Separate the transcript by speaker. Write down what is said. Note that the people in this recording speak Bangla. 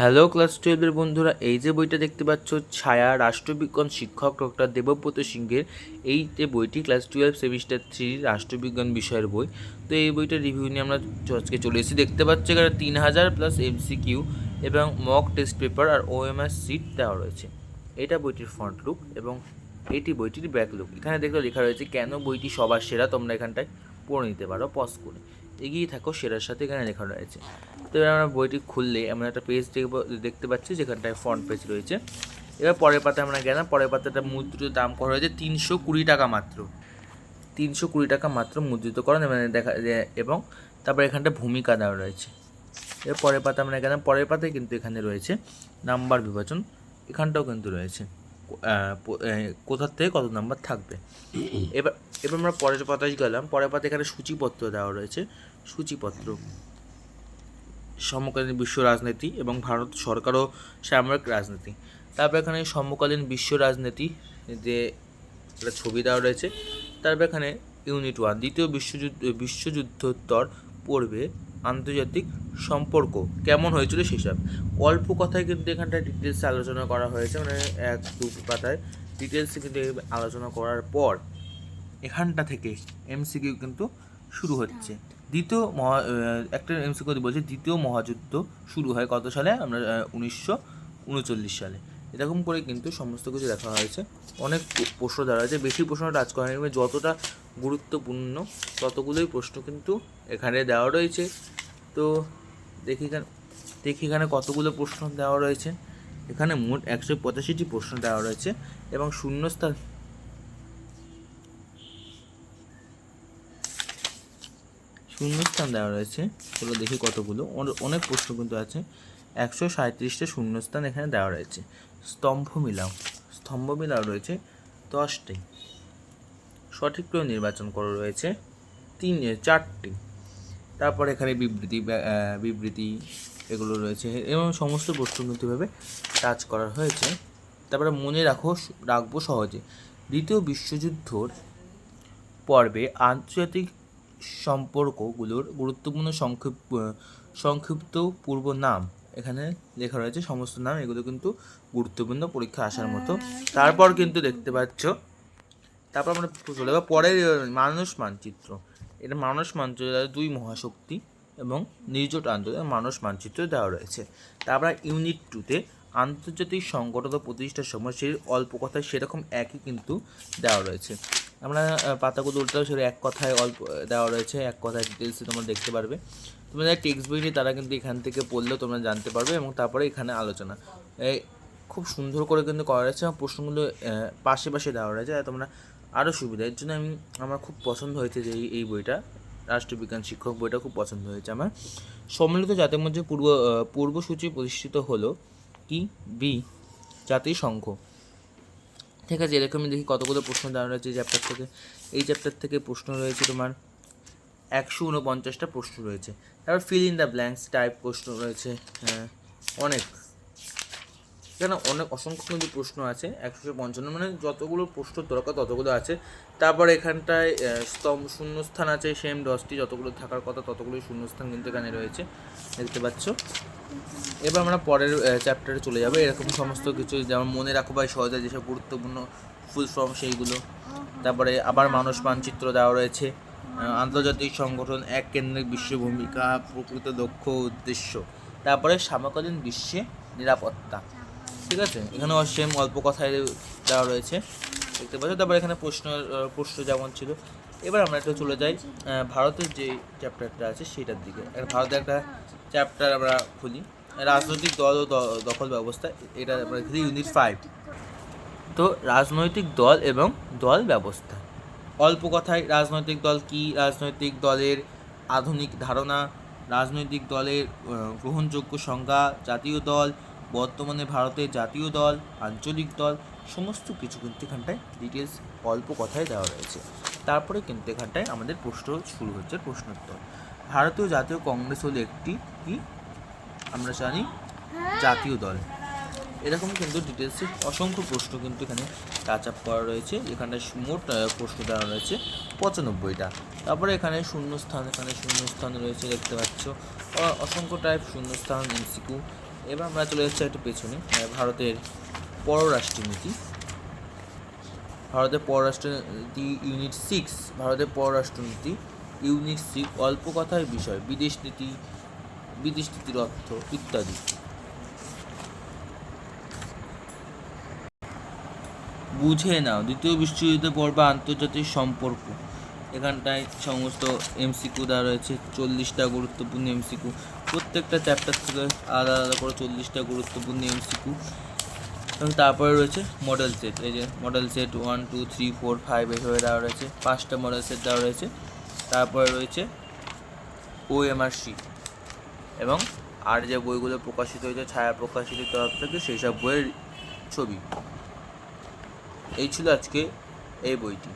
Speaker 1: হ্যালো ক্লাস টুয়েলভের বন্ধুরা, এই যে বইটা দেখতে পাচ্ছ, ছায়া রাষ্ট্রবিজ্ঞান শিক্ষক ডক্টর দেবব্রত সিংহের, এই যে বইটি ক্লাস টুয়েলভ সেমিস্টার থ্রি রাষ্ট্রবিজ্ঞান বিষয়ের বই। তো এই বইটার রিভিউ নিয়ে আমরা আজকে চলে এসেছি। দেখতে পাচ্ছ এখানে তিন হাজার প্লাস এমসিকিউ এবং মক টেস্ট পেপার আর ওএমআর সিট দেওয়া রয়েছে। এটা বইটির ফ্রন্ট লুক এবং এটি বইটির ব্যাক লুক এখানে দেখলে লেখা রয়েছে, কেন বইটি সবার সেরা? তোমরা এখানটায় পড়ে নিতে পারো পজ করে। এগিয়ে থাকো সেরার সাথে এখানে লেখা রয়েছে। তো এবার আমরা বইটি খুললে আমরা একটা পেজ দেখতে পাচ্ছি যেখানটায় ফ্রন্ট পেজ রয়েছে। এবার পরের পাতা আমরা গেলাম, পরের পাতাটা মুদ্রিত দাম করা হয়েছে তিনশো কুড়ি টাকা মাত্র। তিনশো কুড়ি টাকা মাত্র মুদ্রিত করেন মানে দেখা এবং তারপর এখানটা ভূমিকা দেওয়া রয়েছে। এর পরের পাতা আমরা গেলাম, পরের পাতায় কিন্তু এখানে রয়েছে নাম্বার বিভাজন, এখানটাও কিন্তু রয়েছে। কোথার থেকে কত নাম্বার থাকবে। এবার এবার আমরা পরের পাতায় গেলাম। পরের পাতায় এখানে সূচিপত্র দেওয়া রয়েছে। সূচিপত্র। সমকালীন বিশ্ব রাজনীতি এবং ভারত সরকার ও সামরিক রাজনীতি। তারপর এখানে সমকালীন বিশ্ব রাজনীতি যে একটা ছবি দেওয়া রয়েছে, তারপর এখানে ইউনিট ওয়ান, দ্বিতীয় বিশ্বযুদ্ধ, বিশ্বযুদ্ধোত্তর পূর্বে আন্তর্জাতিক সম্পর্ক। কেমন হয়েছিল সেসব অল্প কথায় কিন্তু এখানটায় ডিটেলসে আলোচনা করা হয়েছে। মানে এক, দু পাতায় ডিটেলসে কিন্তু আলোচনা করার পর এখানটা থেকে এমসিকিউ কিন্তু শুরু হচ্ছে। দ্বিতীয় মহা একটা এমসিকিউ বলছে, দ্বিতীয় মহাযুদ্ধ শুরু হয় কত সালে? আমরা উনিশশো উনচল্লিশ সালে। এরকম করে কিন্তু সমস্ত কিছু দেখা হয়েছে। অনেক প্রশ্ন দেওয়া হয়েছে। বেশি প্রশ্ন টাচ করা হয়নি। যতটা গুরুত্বপূর্ণ ততগুলোই প্রশ্ন কিন্তু এখানে দেওয়া রয়েছে। তো দেখি এখানে দেখি এখানে কতগুলো প্রশ্ন দেওয়া রয়েছে। এখানে মোট একশো পঁচাশিটি প্রশ্ন দেওয়া রয়েছে এবং শূন্যস্থান শূন্যস্থান দেওয়া রয়েছে। চলো দেখি কতগুলো। অনে- অনেক প্রশ্ন কিন্তু আছে। একশো সাঁত্রিশটা শূন্যস্থান এখানে দেওয়া রয়েছে। স্তম্ভ মিলাও। স্তম্ভ মিলাও রয়েছে দশটি। সঠিক করে নির্বাচন করা রয়েছে তিন চারটি। তারপর এখানে বিবৃতি বিবৃতি এগুলো রয়েছে এবং সমস্ত প্রশ্ন কিন্তু এভাবে টাচ করা হয়েছে। তারপরে মনে রাখো রাখব সহজে দ্বিতীয় বিশ্বযুদ্ধর পর্বে আন্তর্জাতিক সম্পর্কগুলোর গুরুত্বপূর্ণ সংক্ষিপ্ত সংক্ষিপ্ত পূর্ব নাম এখানে লেখা রয়েছে সমস্ত নাম এগুলো কিন্তু গুরুত্বপূর্ণ পরীক্ষা আসার মতো। তারপর কিন্তু দেখতে পাচ্ছ তারপর আমরা চলে যাব পরের মানুষ মানচিত্র। এটা মানুষ মানচিত্র দুই মহাশক্তি এবং নির্জট আন্তর্জাতিক মানুষ মানচিত্র দেওয়া রয়েছে। তারপর ইউনিট টুতে আন্তর্জাতিক সংগঠন ও প্রতিষ্ঠার সময় সেই অল্প কথায় সেরকম একই কিন্তু দেওয়া রয়েছে। আমরা পাতাগুলো উল্টাও সেটা এক কথায় অল্প দেওয়া রয়েছে। এক কথায় ডিটেলসে তোমরা দেখতে পারবে। তোমরা যারা টেক্সট বই নিয়ে তারা কিন্তু এখান থেকে পড়লেও তোমরা জানতে পারবে এবং তারপরে এখানে আলোচনা। খুব সুন্দর করে কিন্তু করা রয়েছে এবং প্রশ্নগুলো পাশে পাশে দেওয়া রয়েছে। তোমরা আরও সুবিধা এর জন্য আমি আমার খুব পছন্দ হয়েছে যে এই বইটা। রাষ্ট্রবিজ্ঞান শিক্ষক বইটা খুব পছন্দ হয়েছে আমার। সম্মিলিত জাতির মধ্যে পূর্ব পূর্বসূচি প্রতিষ্ঠিত হলো কি? বি জাতিসংঘ ঠিক আছে এরকমই দেখি কতগুলো প্রশ্ন দেওয়া রয়েছে এই চ্যাপ্টার থেকে। এই চ্যাপ্টার থেকে প্রশ্ন রয়েছে তোমার একশো উনপঞ্চাশটা প্রশ্ন রয়েছে। তারপর fill in the blanks type প্রশ্ন রয়েছে। হ্যাঁ, অনেক। এখানে অনেক অসংখ্য কিন্তু প্রশ্ন আছে, একশো পঞ্চান্ন মানে যতগুলো প্রশ্ন দরকার ততগুলো আছে। তারপর এখানটায় স্তম্ভ শূন্যস্থান আছে সেম দশটি, যতগুলো থাকার কথা ততগুলোই শূন্যস্থান কিন্তু এখানে রয়েছে, দেখতে পাচ্ছ। এবার আমরা পরের চ্যাপ্টারে চলে যাব। এরকম সমস্ত কিছু যেমন মনে রাখো ভাই, সহজে যেসব গুরুত্বপূর্ণ ফুল ফর্ম সেইগুলো। তারপরে আবার মানুষ মানচিত্র দেওয়া রয়েছে আন্তর্জাতিক সংগঠন, এক কেন্দ্রিক বিশ্ব ভূমিকা প্রকৃত লক্ষ্য উদ্দেশ্য। তারপরে সমকালীন বিশ্বে নিরাপত্তা। ঠিক আছে? এখানেও সেম অল্প কথায় দেওয়া রয়েছে। দেখতে পাচ্ছ? তারপর এখানে প্রশ্ন প্রশ্ন যেমন ছিল। এবার আমরা একটু চলে যাই ভারতের যে চ্যাপ্টারটা আছে সেটার দিকে। ভারতের একটা চ্যাপ্টার আমরা খুলি। রাজনৈতিক দল ও দখল ব্যবস্থা, এটা আমরা খুলি ইউনিট ফাইভ তো রাজনৈতিক দল এবং দল ব্যবস্থা। অল্প কথায়, রাজনৈতিক দল কি? রাজনৈতিক দলের আধুনিক ধারণা, রাজনৈতিক দলের গ্রহণযোগ্য সংজ্ঞা, জাতীয় দল বর্তমানে ভারতের জাতীয় দল, আঞ্চলিক দল, সমস্ত কিছু কিন্তু এখানটায় ডিটেলস অল্প কথায় দেওয়া রয়েছে। তারপরে কিন্তু এখানটায় আমাদের প্রশ্ন শুরু হচ্ছে প্রশ্নোত্তর। ভারতীয় জাতীয় কংগ্রেস হলো একটি কি? আমরা জানি জাতীয় দল। এরকম কিন্তু ডিটেলসে অসংখ্য প্রশ্ন কিন্তু এখানে টাচ আপ করা রয়েছে। এখানে মোট প্রশ্ন দেওয়া রয়েছে পঁচানব্বইটা। তারপরে এখানে শূন্যস্থান এখানে শূন্যস্থান রয়েছে দেখতে পাচ্ছ। অসংখ্য টাইপ শূন্যস্থান এমসিকিউ এবার আমরা চলে যাচ্ছি একটু পেছনে ভারতের পররাষ্ট্রনীতি। ভারতের পররাষ্ট্রনীতি ইউনিট সিক্স, ভারতের পররাষ্ট্রনীতি ইউনিট সিক্স, অল্প কথার বিষয়, বিদেশ নীতি, বিদেশ নীতির অর্থ ইত্যাদি। বুঝে নাও, দ্বিতীয় বিশ্বযুদ্ধ পর্ব আন্তর্জাতিক সম্পর্ক। এখানটায় সমস্ত এমসিকিউ দেওয়া রয়েছে, চল্লিশটা গুরুত্বপূর্ণ এমসিকিউ। প্রত্যেকটা চ্যাপ্টার থেকে আলাদা আলাদা করে চল্লিশটা গুরুত্বপূর্ণ এমসিকিউ এবং তারপরে রয়েছে মডেল সেট এই যে model set one two three four five এভাবে দেওয়া রয়েছে। পাঁচটা মডেল সেট দেওয়া রয়েছে। তারপরে রয়েছে ওএমআর শিট এবং আর যে বইগুলো প্রকাশিত হয়েছে, ছায়া প্রকাশিত তরফ থেকে সেই সব বইয়ের ছবি। এই ছিল আজকে এই বইটি।